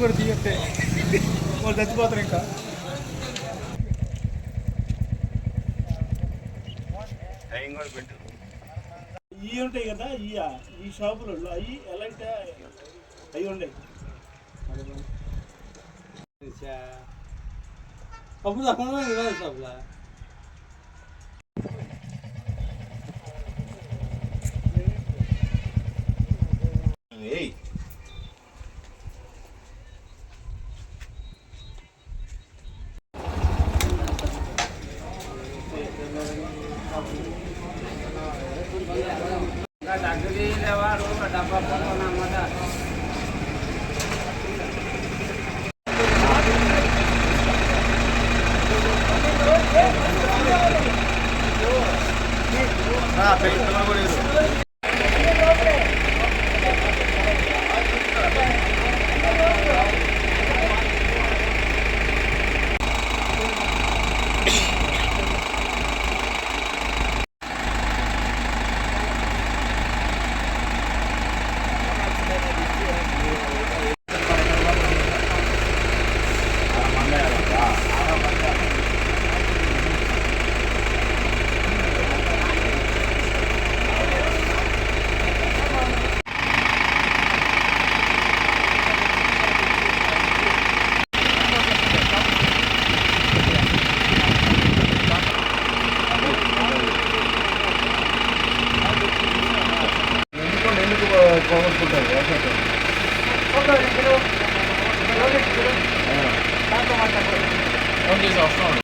కూడా తీయట్టే వాళ్ళు చచ్చిపోతారు ఇంకా. ఇవి ఉంటాయి కదా ఇయ్య ఈ షాపులలో అవి ఎలా అంటే అవి ఉన్నాయి అప్పుడు తప్పకుండా కదా సబ్లా ડાગરી લેવા રોડ ડાબા One day's off, sorry.